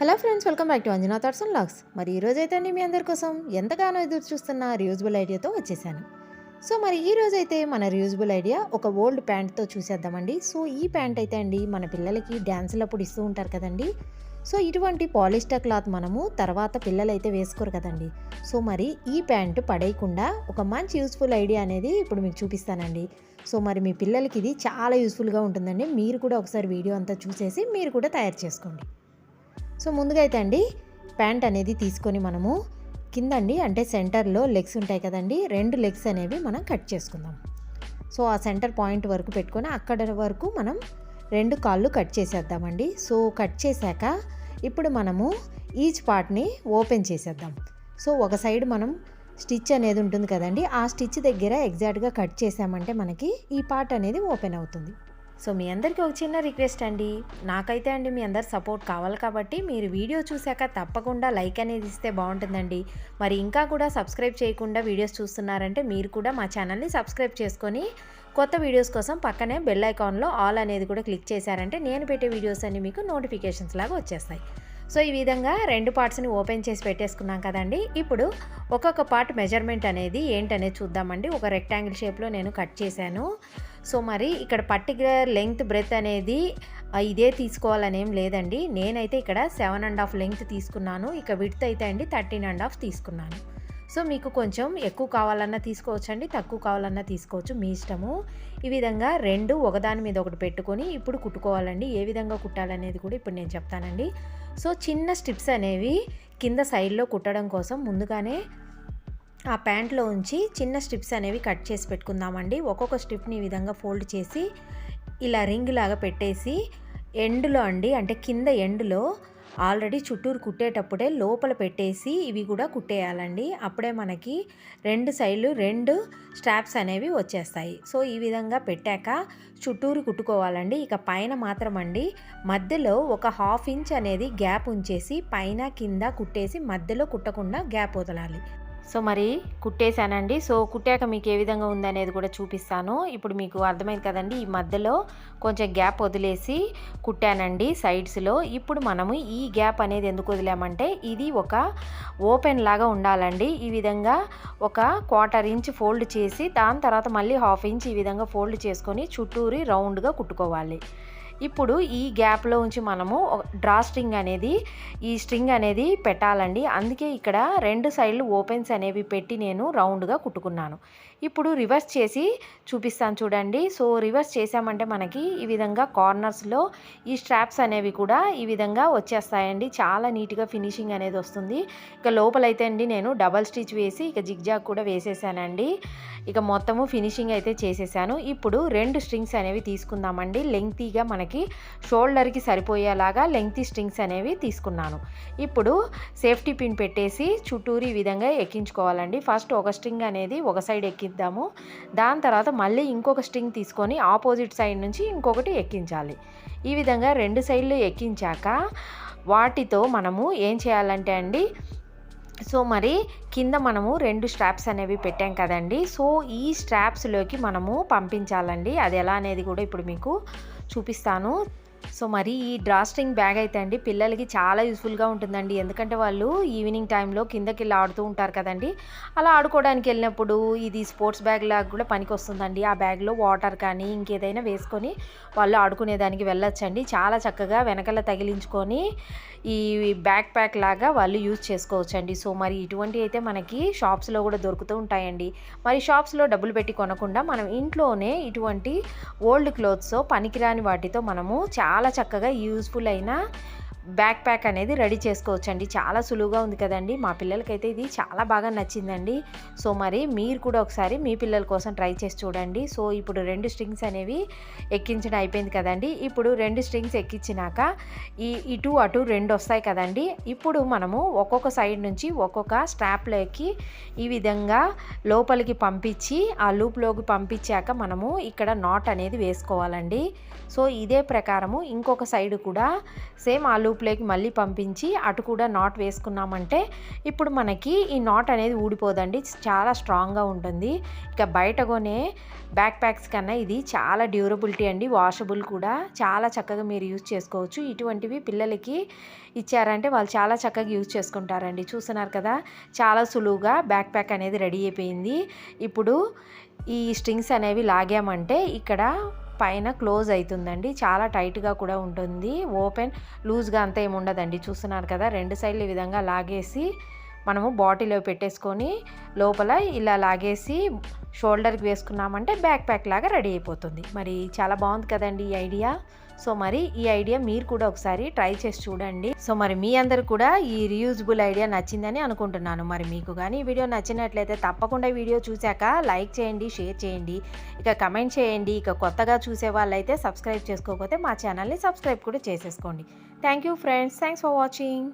Hello friends welcome back to Anjana thoughts and logs మరి ఈరోజైతే అండి మీ అందరి కోసం ఎంతగానో ఎదురు చూస్తున్న రియూజబుల్ ఐడియాతో వచ్చేసాను. సో మరి ఈ రోజైతే మన రియూజబుల్ ఐడియా ఒక ఓల్డ్ ప్యాంట్తో చూసేద్దామండి. సో ఈ ప్యాంట్ అయితే అండి మన పిల్లలకి డ్యాన్సులప్పుడు ఇస్తూ ఉంటారు కదండి. సో ఇటువంటి పాలిస్టర్ క్లాత్ మనము తర్వాత పిల్లలైతే వేసుకోరు కదండి. సో మరి ఈ ప్యాంటు పడేయకుండా ఒక మంచి యూస్ఫుల్ ఐడియా అనేది ఇప్పుడు మీకు చూపిస్తానండి. సో మరి మీ పిల్లలకి ఇది చాలా యూస్ఫుల్గా ఉంటుందండి. మీరు కూడా ఒకసారి వీడియో అంతా చూసేసి మీరు కూడా తయారు చేసుకోండి. సో ముందుగా అయితే అండి ప్యాంట్ అనేది తీసుకొని మనము కిందండి అంటే సెంటర్లో లెగ్స్ ఉంటాయి కదండి రెండు లెగ్స్ అనేవి మనం కట్ చేసుకుందాం. సో ఆ సెంటర్ పాయింట్ వరకు పెట్టుకొని అక్కడ వరకు మనం రెండు కాళ్ళు కట్ చేసేద్దామండి. సో కట్ చేశాక ఇప్పుడు మనము ఈచ్ పార్ట్ని ఓపెన్ చేసేద్దాం. సో ఒక సైడ్ మనం స్టిచ్ అనేది ఉంటుంది కదండి ఆ స్టిచ్ దగ్గర ఎగ్జాక్ట్గా కట్ చేసామంటే మనకి ఈ పార్ట్ అనేది ఓపెన్ అవుతుంది. సో మీ అందరికీ ఒక చిన్న రిక్వెస్ట్ అండి. నాకైతే అండి మీ అందరు సపోర్ట్ కావాలి కాబట్టి మీరు వీడియో చూశాక తప్పకుండా లైక్ అనేది ఇస్తే బాగుంటుందండి. మరి ఇంకా కూడా సబ్స్క్రైబ్ చేయకుండా వీడియోస్ చూస్తున్నారంటే మీరు కూడా మా ఛానల్ని సబ్స్క్రైబ్ చేసుకొని కొత్త వీడియోస్ కోసం పక్కనే బెల్ ఐకాన్లో ఆల్ అనేది కూడా క్లిక్ చేశారంటే నేను పెట్టే వీడియోస్ అన్ని మీకు నోటిఫికేషన్స్ లాగా వచ్చేస్తాయి. సో ఈ విధంగా రెండు పార్ట్స్ని ఓపెన్ చేసి పెట్టేసుకున్నాం కదండి. ఇప్పుడు ఒక్కొక్క పార్ట్ మెజర్మెంట్ అనేది ఏంటనేది చూద్దామండి. ఒక రెక్టాంగిల్ షేప్లో నేను కట్ చేశాను. సో మరి ఇక్కడ పర్టికులర్ లెంగ్త్ బ్రెత్ అనేది ఇదే తీసుకోవాలని ఏం లేదండి. నేనైతే ఇక్కడ సెవెన్ అండ్ హాఫ్ లెంగ్త్ తీసుకున్నాను. ఇక విడ్త్ అయితే అండి థర్టీన్ అండ్ హాఫ్ తీసుకున్నాను. సో మీకు కొంచెం ఎక్కువ కావాలన్నా తీసుకోవచ్చు అండి తక్కువ కావాలన్నా తీసుకోవచ్చు. మీ ఇష్టము. ఈ విధంగా రెండు ఒకదాని మీద ఒకటి పెట్టుకొని ఇప్పుడు కుట్టుకోవాలండి. ఏ విధంగా కుట్టాలనేది కూడా ఇప్పుడు నేను చెప్తానండి. సో చిన్న స్టిప్స్ అనేవి కింద సైడ్లో కుట్టడం కోసం ముందుగానే ఆ ప్యాంట్లో ఉంచి చిన్న స్ట్రిప్స్ అనేవి కట్ చేసి పెట్టుకుందామండి. ఒక్కొక్క స్ట్రిప్ని ఈ విధంగా ఫోల్డ్ చేసి ఇలా రింగ్ లాగా పెట్టేసి ఎండ్లో అండి అంటే కింద ఎండ్లో ఆల్రెడీ చుట్టూరు కుట్టేటప్పుడే లోపల పెట్టేసి ఇవి కూడా కుట్టేయాలండి. అప్పుడే మనకి రెండు సైడ్లు రెండు స్ట్రాప్స్ అనేవి వచ్చేస్తాయి. సో ఈ విధంగా పెట్టాక చుట్టూరు కుట్టుకోవాలండి. ఇక పైన మాత్రం అండి మధ్యలో ఒక హాఫ్ ఇంచ్ అనేది గ్యాప్ ఉంచేసి పైన కింద కుట్టేసి మధ్యలో కుట్టకుండా గ్యాప్ వదలాలి. సో మరి కుట్టేశానండి. సో కుట్టాక మీకు ఏ విధంగా ఉందనేది కూడా చూపిస్తాను. ఇప్పుడు మీకు అర్థమైంది కదండి ఈ మధ్యలో కొంచెం గ్యాప్ వదిలేసి కుట్టానండి సైడ్స్లో. ఇప్పుడు మనము ఈ గ్యాప్ అనేది ఎందుకు వదిలామంటే ఇది ఒక ఓపెన్ లాగా ఉండాలండి. ఈ విధంగా ఒక క్వార్టర్ ఇంచ్ ఫోల్డ్ చేసి దాని తర్వాత మళ్ళీ హాఫ్ ఇంచ్ ఈ విధంగా ఫోల్డ్ చేసుకొని చుట్టూరి రౌండ్గా కుట్టుకోవాలి. ఇప్పుడు ఈ గ్యాప్లో ఉంచి మనము డ్రా స్ట్రింగ్ అనేది ఈ స్ట్రింగ్ అనేది పెట్టాలండి. అందుకే ఇక్కడ రెండు సైడ్లు ఓపెన్స్ అనేవి పెట్టి నేను రౌండ్గా కుట్టుకున్నాను. ఇప్పుడు రివర్స్ చేసి చూపిస్తాను చూడండి. సో రివర్స్ చేసామంటే మనకి ఈ విధంగా కార్నర్స్లో ఈ స్ట్రాప్స్ అనేవి కూడా ఈ విధంగా వచ్చేస్తాయండి. చాలా నీట్గా ఫినిషింగ్ అనేది వస్తుంది. ఇక లోపలైతే అండి నేను డబల్ స్టిచ్ వేసి ఇక జిగ్జాగ్ కూడా వేసేసానండి. ఇక మొత్తము ఫినిషింగ్ అయితే చేసేసాను. ఇప్పుడు రెండు స్ట్రింగ్స్ అనేవి తీసుకుందామండి. లెంగ్తీగా మనకి షోల్డర్కి సరిపోయేలాగా లెంగ్త్ స్ట్రింగ్స్ అనేవి తీసుకున్నాను. ఇప్పుడు సేఫ్టీ పిన్ పెట్టేసి చుట్టూరు ఈ విధంగా ఎక్కించుకోవాలండి. ఫస్ట్ ఒక స్ట్రింగ్ అనేది ఒక సైడ్ ఎక్కిద్దాము. దాని తర్వాత మళ్ళీ ఇంకొక స్ట్రింగ్ తీసుకొని ఆపోజిట్ సైడ్ నుంచి ఇంకొకటి ఎక్కించాలి. ఈ విధంగా రెండు సైడ్లు ఎక్కించాక వాటితో మనము ఏం చేయాలంటే అండి సో మరి కింద మనము రెండు స్ట్రాప్స్ అనేవి పెట్టాం కదండి. సో ఈ స్ట్రాప్స్లోకి మనము పంపించాలండి. అది ఎలా అనేది కూడా ఇప్పుడు మీకు చూపిస్తాను. సో మరి ఈ డ్రాస్ట్రింగ్ బ్యాగ్ అయితే అండి పిల్లలకి చాలా యూస్ఫుల్గా ఉంటుందండి. ఎందుకంటే వాళ్ళు ఈవినింగ్ టైంలో కిందకి వెళ్ళి ఆడుతూ ఉంటారు కదండి. అలా ఆడుకోవడానికి వెళ్ళినప్పుడు ఇది స్పోర్ట్స్ బ్యాగ్ లాగా కూడా పనికి వస్తుందండి. ఆ బ్యాగ్లో వాటర్ కానీ ఇంకేదైనా వేసుకొని వాళ్ళు ఆడుకునేదానికి వెళ్ళొచ్చండి. చాలా చక్కగా వెనకాల తగిలించుకొని ఈ బ్యాక్ ప్యాక్ లాగా వాళ్ళు యూజ్ చేసుకోవచ్చండి. సో మరి ఇటువంటి అయితే మనకి షాప్స్లో కూడా దొరుకుతూ ఉంటాయండి. మరి షాప్స్లో డబ్బులు పెట్టి కొనకుండా మనం ఇంట్లోనే ఇటువంటి ఓల్డ్ క్లోత్స్ పనికిరాని వాటితో మనము చాలా చాలా చక్కగా యూస్ఫుల్ అయిన బ్యాక్ ప్యాక్ అనేది రెడీ చేసుకోవచ్చండి. చాలా సులువుగా ఉంది కదండి. మా పిల్లలకైతే ఇది చాలా బాగా నచ్చిందండి. సో మరి మీరు కూడా ఒకసారి మీ పిల్లల కోసం ట్రై చేసి చూడండి. సో ఇప్పుడు రెండు స్ట్రింగ్స్ అనేవి ఎక్కించడం అయిపోయింది కదండి. ఇప్పుడు రెండు స్ట్రింగ్స్ ఎక్కించినాక ఈ ఇటు అటు రెండు వస్తాయి కదండి. ఇప్పుడు మనము ఒక్కొక్క సైడ్ నుంచి ఒక్కొక్క స్ట్రాప్లోకి ఈ విధంగా లోపలికి పంపించి ఆ లూప్లోకి పంపించాక మనము ఇక్కడ నాట్ అనేది వేసుకోవాలండి. సో ఇదే ప్రకారము ఇంకొక సైడ్ కూడా సేమ్ ఆ లూప్ లూప్లోకి మళ్ళీ పంపించి అటు కూడా నాట్ వేసుకున్నామంటే ఇప్పుడు మనకి ఈ నాట్ అనేది ఊడిపోదండి. చాలా స్ట్రాంగ్గా ఉంటుంది. ఇక బయట కొనే బ్యాక్ ప్యాక్స్ కన్నా ఇది చాలా డ్యూరబిలిటీ అండి. వాషబుల్ కూడా. చాలా చక్కగా మీరు యూజ్ చేసుకోవచ్చు. ఇటువంటివి పిల్లలకి ఇచ్చారంటే వాళ్ళు చాలా చక్కగా యూజ్ చేసుకుంటారండి. చూస్తున్నారు కదా? చాలా సులువుగా బ్యాక్ ప్యాక్ అనేది రెడీ అయిపోయింది. ఇప్పుడు ఈ స్ట్రింగ్స్ అనేవి లాగామంటే ఇక్కడ పైన క్లోజ్ అవుతుందండి చాలా టైట్గా కూడా ఉంటుంది. ఓపెన్ లూజ్గా అంతా ఏమి ఉండదండి చూస్తున్నారు కదా రెండు సైడ్లు ఈ విధంగా లాగేసి మనము బాటిల్లో పెట్టేసుకొని లోపల ఇలా లాగేసి షోల్డర్కి వేసుకున్నామంటే బ్యాక్ ప్యాక్ లాగా రెడీ అయిపోతుంది. మరి చాలా బాగుంది కదండి ఈ ఐడియా. సో మరి ఈ ఐడియా మీరు కూడా ఒకసారి ట్రై చేసి చూడండి. సో మరి మీ అందరు కూడా ఈ రీయూజబుల్ ఐడియా నచ్చిందని అనుకుంటున్నాను. మరి మీకు కానీ ఈ వీడియో నచ్చినట్లయితే తప్పకుండా వీడియో చూశాక లైక్ చేయండి షేర్ చేయండి. ఇక కమెంట్ చేయండి. ఇక కొత్తగా చూసే వాళ్ళైతే సబ్స్క్రైబ్ చేసుకోకపోతే మా ఛానల్ని సబ్స్క్రైబ్ కూడా చేసేసుకోండి. Thank you friends. Thanks for watching.